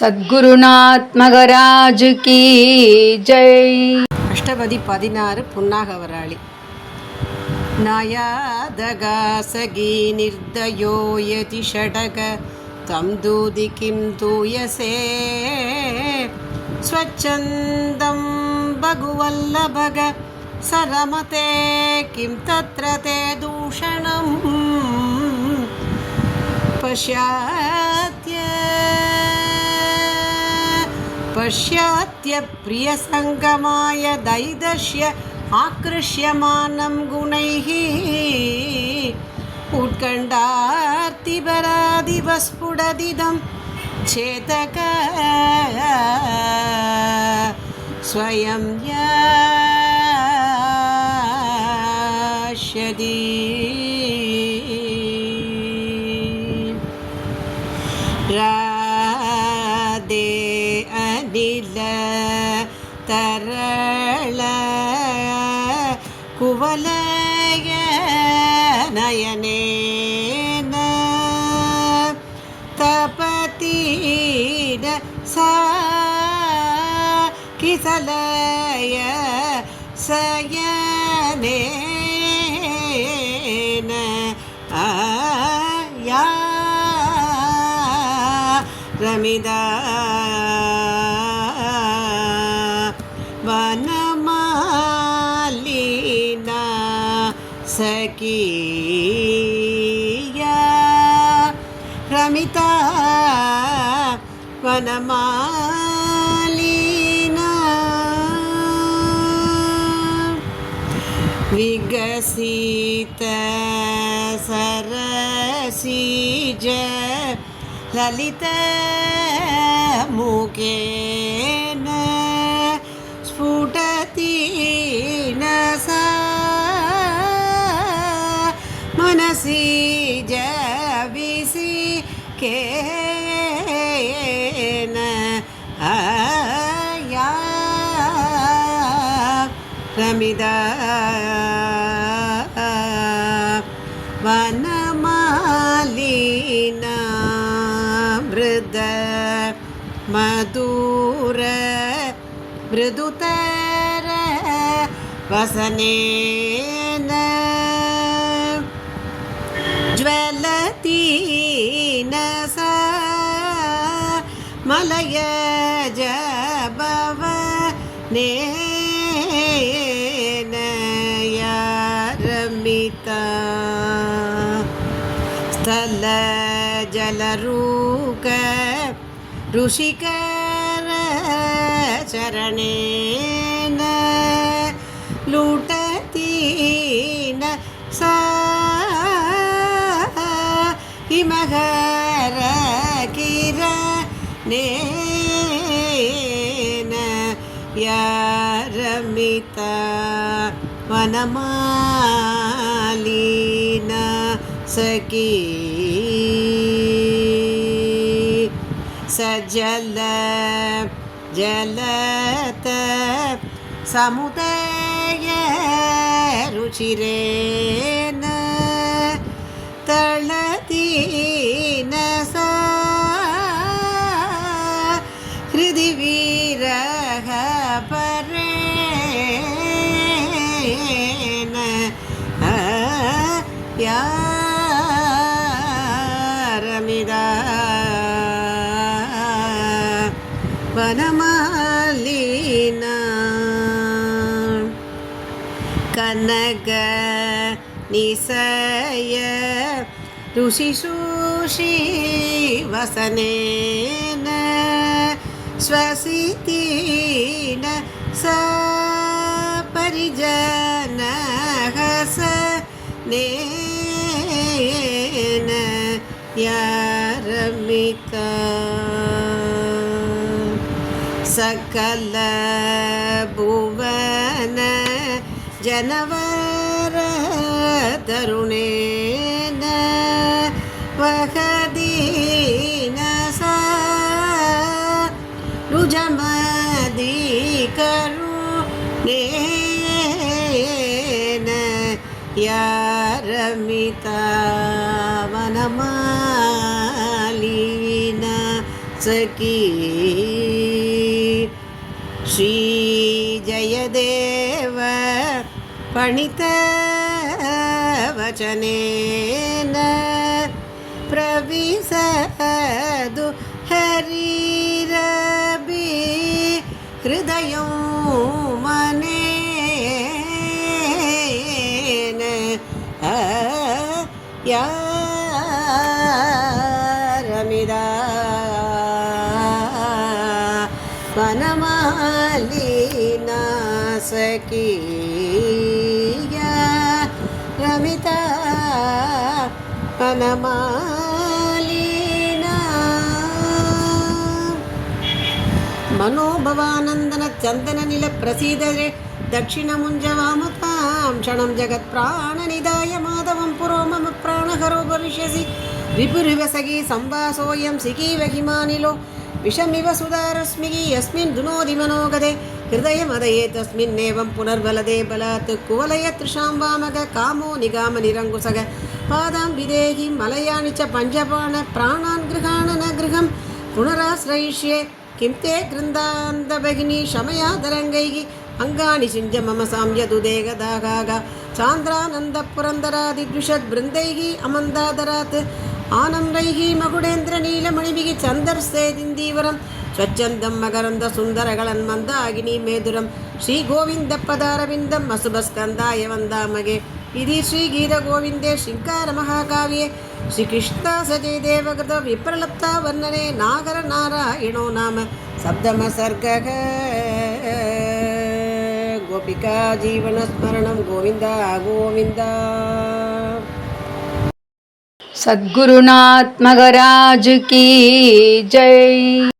சத்குருநாத் மகராஜ் கி ஜெய். அஷ்டபதி பதினாறு புன்னாகவராளி. நயாதகாசகி நிர்தயோ யதி ஷடக தம் தூதி கிம் தூயசே. ஸ்வச்சந்தம் பகுவல்லபக சரமதே கிம் தத்ர தூஷணம். பஷ்யா पश्यात्य प्रियसङ्गमाय दैदर्श्य आकृष्यमानं गुणैः उत्कण्ठार्तिपरादिवस्फुटदिदं चेतक स्वयं यास्यति வலய நயனேன தபதீட சா கிசலய சயனேன ஆயா ரமிதா. కనకీయా రమిత వనమాలీనా విగసిత సరసీజ లలిత ముఖే விசி ஜ விசி கே ரமிதா வனமாலினா மிருத மதுர மிருதுதர வசனே ನೇನಯಾರಮಿತಾ ಸ್ಥಲ ಜಲರೂಕ ಋಷಿಕರ ಚರಣೇನ ಲೂಟತೀನ ಸಾ ಹಿಮಗರ ಕಿರ ನೇ రమ్యారమిత వనమాలీన సఖీ సజల జలత సముదయ రుచిరేణ తళతీన స वनमालिना कनक निसय ऋषिशूषि वसनेन स्वसितीन सा परिजनहस नेन या சகல புவன ஜனவர தருணேன வகதீன ருஜமதி கருணேன யாரமிதாவனமாலீன சகீ श्रीजयदेव पणितवचनेन प्रविशदु हरिरबि हृदयं मनेन यारमिदा వనమాలినా సఖీయ రమిత వనమాలినా మనోభవానందన చందన నిల ప్రసీదరే దక్షిణముంజవాముతాం క్షణం జగత్ ప్రాణనిదాయ మాధవం పురో మమ ప్రాణహరో భవిష్యసి రిపురివ సఖీ సంవాసోయం సికీవ హిమానిలో விஷமிவ சுதாரஸ்மிகி யஸ்மின் துனோதி மனோகதே ஹிருதயமதயே தஸ்மின்னேவம் புனர்வலதே பலாத் குவலய திருஷாம்பாமக காமோ நிகாம நிரங்குசக பாதாம் விதேகி மலையாணி ச பஞ்சபாண பிராணான் கிருகாண ந கிருகம் புனராசிரயிஷ்யே கிம் தே கிருந்தாந்த பகினி ஷமயா தரங்கைகி அங்காணி சிஞ்ச மம சாம்யதுதேகதாகாக சாந்திரானந்த புரந்தராதி த்விஷத் பிருந்தைகி அமந்தாதராத் ஆனந்தைகி மகுடேந்திர நீலமணிபிகி சந்தர் சேதிந்தீவரம் ஸ்வச்சந்தம் மகரந்த சுந்தரகளன் மந்த அகினி மேதுரம். ஸ்ரீ கோவிந்த பதாரவிந்தம் அசுபஸ்கந்தாய வந்தாமகே. இது ஸ்ரீ கீத கோவிந்தே ஸ்ரீங்கார மகாகாவியே. ஸ்ரீகிருஷ்ணா சஜய தேவகத விப்ரலப்தா வர்ணனே நாகர நாராயணோ நாம. சப்தம சர்க்கக. கோபிகா ஜீவனஸ்மரணம் கோவிந்தா கோவிந்தா. सद्गुरुनाथ मगराज की जय।